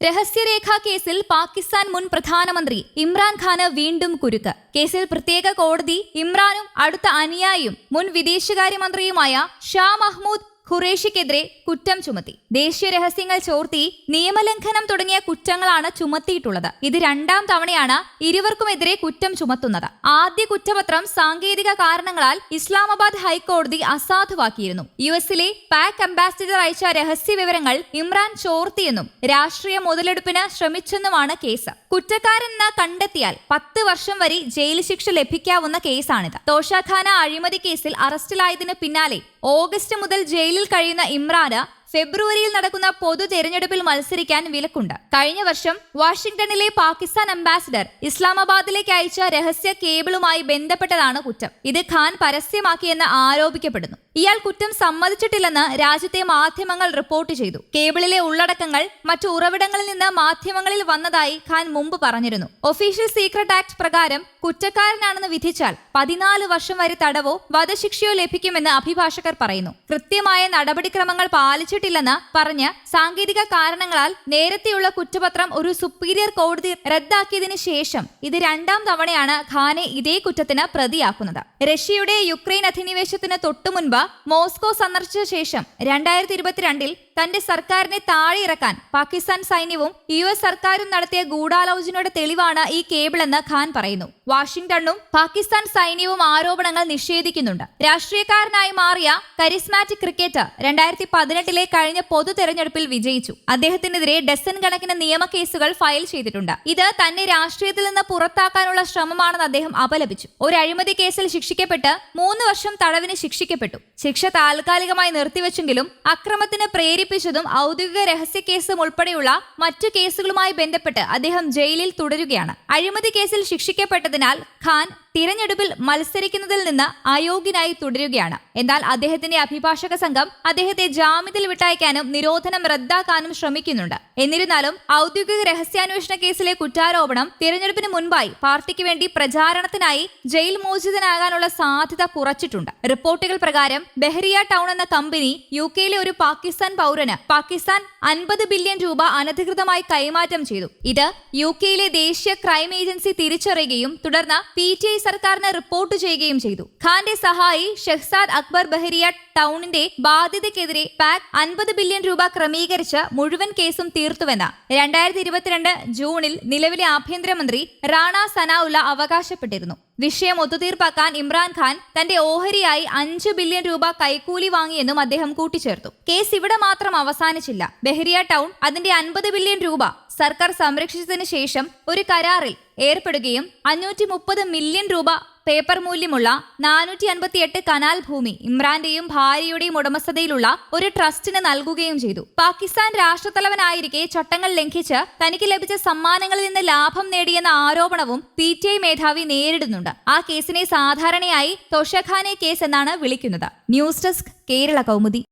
രഹസ്യരേഖാ കേസിൽ പാകിസ്ഥാൻ മുൻ പ്രധാനമന്ത്രി ഇമ്രാൻഖാന് വീണ്ടും കുരുക്ക്. കേസിൽ പ്രത്യേക കോടതി ഇമ്രാനും അടുത്ത അനുയായിയും മുൻ വിദേശകാര്യമന്ത്രിയുമായ ഷാ മഹ്മൂദ് ഖുറേഷിക്കെതിരെ കുറ്റം ചുമത്തി. ദേശീയ രഹസ്യങ്ങൾ ചോർത്തി നിയമലംഘനം തുടങ്ങിയ കുറ്റങ്ങളാണ് ചുമത്തിയിട്ടുള്ളത്. ഇത് രണ്ടാം തവണയാണ് ഇരുവർക്കുമെതിരെ കുറ്റം ചുമത്തുന്നത്. ആദ്യ കുറ്റപത്രം സാങ്കേതിക കാരണങ്ങളാൽ ഇസ്ലാമാബാദ് ഹൈക്കോടതി അസാധുവാക്കിയിരുന്നു. യു എസിലെ പാക് അംബാസിഡർ അയച്ച രഹസ്യ വിവരങ്ങൾ ഇമ്രാൻ ചോർത്തിയെന്നും രാഷ്ട്രീയ മുതലെടുപ്പിന് ശ്രമിച്ചെന്നുമാണ് കേസ്. കുറ്റക്കാരെന്ന് കണ്ടെത്തിയാൽ പത്ത് വർഷം വരെ ജയിൽ ശിക്ഷ ലഭിക്കാവുന്ന കേസാണിത്. തോഷാഖാന അഴിമതി കേസിൽ അറസ്റ്റിലായതിനു പിന്നാലെ ഓഗസ്റ്റ് മുതൽ ജയിലിൽ കഴിയുന്ന ഇമ്രാന് ഫെബ്രുവരിയിൽ നടക്കുന്ന പൊതു തെരഞ്ഞെടുപ്പിൽ മത്സരിക്കാൻ വിലക്കുണ്ട്. കഴിഞ്ഞ വർഷം വാഷിംഗ്ടണിലെ പാകിസ്ഥാൻ അംബാസിഡർ ഇസ്ലാമാബാദിലേക്ക് അയച്ച രഹസ്യ കേബിളുമായി ബന്ധപ്പെട്ടതാണ് കുറ്റം. ഇത് ഖാൻ പരസ്യമാക്കിയെന്ന് ആരോപിക്കപ്പെടുന്നു. ഇയാൾ കുറ്റം സമ്മതിച്ചിട്ടില്ലെന്ന് രാജ്യത്തെ മാധ്യമങ്ങൾ റിപ്പോർട്ട് ചെയ്തു. കേബിളിലെ ഉള്ളടക്കങ്ങൾ മറ്റു ഉറവിടങ്ങളിൽ നിന്ന് മാധ്യമങ്ങളിൽ വന്നതായി ഖാൻ മുമ്പ് പറഞ്ഞിരുന്നു. ഒഫീഷ്യൽ സീക്രട്ട് ആക്ട് പ്രകാരം കുറ്റക്കാരനാണെന്ന് വിധിച്ചാൽ പതിനാല് വർഷം വരെ തടവോ വധശിക്ഷയോ ലഭിക്കുമെന്ന് അഭിഭാഷകർ പറയുന്നു. കൃത്യമായ നടപടിക്രമങ്ങൾ പാലിച്ചിട്ടില്ലെന്ന് പറഞ്ഞ് സാങ്കേതിക കാരണങ്ങളാൽ നേരത്തെയുള്ള കുറ്റപത്രം ഒരു സുപ്പീരിയർ കോടതി റദ്ദാക്കിയതിനു ശേഷം ഇത് രണ്ടാം തവണയാണ് ഖാനെ ഇതേ കുറ്റത്തിന് പ്രതിയാക്കുന്നത്. റഷ്യയുടെ യുക്രൈൻ അധിനിവേശത്തിന് തൊട്ടുമുൻപ് മോസ്കോ സന്ദർശിച്ച ശേഷം രണ്ടായിരത്തി ഇരുപത്തിരണ്ടിൽ തന്റെ സർക്കാരിനെ താഴെയിറക്കാൻ പാകിസ്ഥാൻ സൈന്യവും യു എസ് സർക്കാരും നടത്തിയ ഗൂഢാലോചനയുടെ തെളിവാണ് ഈ കേബിളെന്ന് ഖാൻ പറയുന്നു. വാഷിംഗ്ടണും പാകിസ്ഥാൻ സൈന്യവും ആരോപണങ്ങൾ നിഷേധിക്കുന്നുണ്ട്. രാഷ്ട്രീയക്കാരനായി മാറിയ കരിസ്മാറ്റിക് ക്രിക്കറ്റർ രണ്ടായിരത്തി പതിനെട്ടിലെ കഴിഞ്ഞ പൊതു തെരഞ്ഞെടുപ്പിൽ വിജയിച്ചു. അദ്ദേഹത്തിനെതിരെ ഡസൻ കണക്കിന് നിയമ കേസുകൾ ഫയൽ ചെയ്തിട്ടുണ്ട്. ഇത് തന്നെ രാഷ്ട്രീയത്തിൽ നിന്ന് പുറത്താക്കാനുള്ള ശ്രമമാണെന്ന് അദ്ദേഹം അപലപിച്ചു. ഒരു അഴിമതി കേസിൽ ശിക്ഷിക്കപ്പെട്ട് മൂന്ന് വർഷം തടവിന് ശിക്ഷിക്കപ്പെട്ടു. ശിക്ഷ താൽക്കാലികമായി നിർത്തിവെച്ചെങ്കിലും അക്രമത്തിന് പ്രേരിപ്പിച്ചതും ഔദ്യോഗിക രഹസ്യ കേസും ഉൾപ്പെടെയുള്ള മറ്റു കേസുകളുമായി ബന്ധപ്പെട്ട് അദ്ദേഹം ജയിലിൽ തുടരുകയാണ്. അഴിമതി കേസിൽ ശിക്ഷിക്കപ്പെട്ടതിനാൽ ഖാൻ തിരഞ്ഞെടുപ്പിൽ മത്സരിക്കുന്നതിൽ നിന്ന് അയോഗ്യനായി തുടരുകയാണ്. എന്നാൽ അദ്ദേഹത്തിന്റെ അഭിഭാഷക സംഘം അദ്ദേഹത്തെ ജാമ്യത്തിൽ വിട്ടയക്കാനും നിരോധനം റദ്ദാക്കാനും ശ്രമിക്കുന്നുണ്ട്. എന്നിരുന്നാലും ഔദ്യോഗിക രഹസ്യാന്വേഷണ കേസിലെ കുറ്റാരോപണം തിരഞ്ഞെടുപ്പിന് മുൻപായി പാർട്ടിക്ക് വേണ്ടി പ്രചാരണത്തിനായി ജയിൽ മോചിതനാകാനുള്ള സാധ്യത കുറച്ചിട്ടുണ്ട്. റിപ്പോർട്ടുകൾ പ്രകാരം ബെഹ്റിയ ടൗൺ എന്ന കമ്പനി യു കെയിലെ ഒരു പാകിസ്ഥാൻ പൗരന് പാകിസ്ഥാൻ അൻപത് ബില്യൺ രൂപ അനധികൃതമായി കൈമാറ്റം ചെയ്തു. ഇത് യു കെയിലെ ദേശീയ ക്രൈം ഏജൻസി തിരിച്ചറിയുകയും തുടർന്ന് പി ടി ഐ സർക്കാരിന് റിപ്പോർട്ട് ചെയ്യുകയും ചെയ്തു. ഖാന്റെ സഹായി ഷെഹ്സാദ് അക്ബർ ബഹരിയ ടൗണിന്റെ ബാധ്യതയ്ക്കെതിരെ പാക് അൻപത് ബില്യൺ രൂപ ക്രമീകരിച്ച് മുഴുവൻ കേസും തീർത്തുവെന്ന് രണ്ടായിരത്തി ഇരുപത്തിരണ്ട് ജൂണിൽ നിലവിലെ ആഭ്യന്തരമന്ത്രി റാണ സനാഉല്ല അവകാശപ്പെട്ടിരുന്നു. വിഷയം ഒത്തുതീർപ്പാക്കാൻ ഇമ്രാൻഖാൻ തന്റെ ഓഹരിയായി അഞ്ച് ബില്യൺ രൂപ കൈക്കൂലി വാങ്ങിയെന്നും അദ്ദേഹം കൂട്ടിച്ചേർത്തു. കേസ് ഇവിടെ മാത്രം അവസാനിച്ചില്ല. ബഹരിയ ടൗൺ അതിന്റെ അൻപത് ബില്യൺ രൂപ സർക്കാർ സംരക്ഷിച്ചതിനു ശേഷം ഒരു കരാറിൽ ഏർപ്പെടുകയും അഞ്ഞൂറ്റി മുപ്പത് മില്യൺ രൂപ പേപ്പർ മൂല്യമുള്ള നാനൂറ്റി അൻപത്തിയെട്ട് കനാൽ ഭൂമി ഇമ്രാന്റെയും ഭാര്യയുടെയും ഉടമസ്ഥതയിലുള്ള ഒരു ട്രസ്റ്റിന് നൽകുകയും ചെയ്തു. പാകിസ്ഥാൻ രാഷ്ട്രത്തലവനായിരിക്കെ ചട്ടങ്ങൾ ലംഘിച്ച് തനിക്ക് ലഭിച്ച സമ്മാനങ്ങളിൽ നിന്ന് ലാഭം നേടിയെന്ന ആരോപണവും പി ടി ഐ മേധാവി നേരിടുന്നുണ്ട്. ആ കേസിനെ സാധാരണയായി തൊഷഖാനെ കേസ് എന്നാണ് വിളിക്കുന്നത്. News desk Kerala Kaumudi.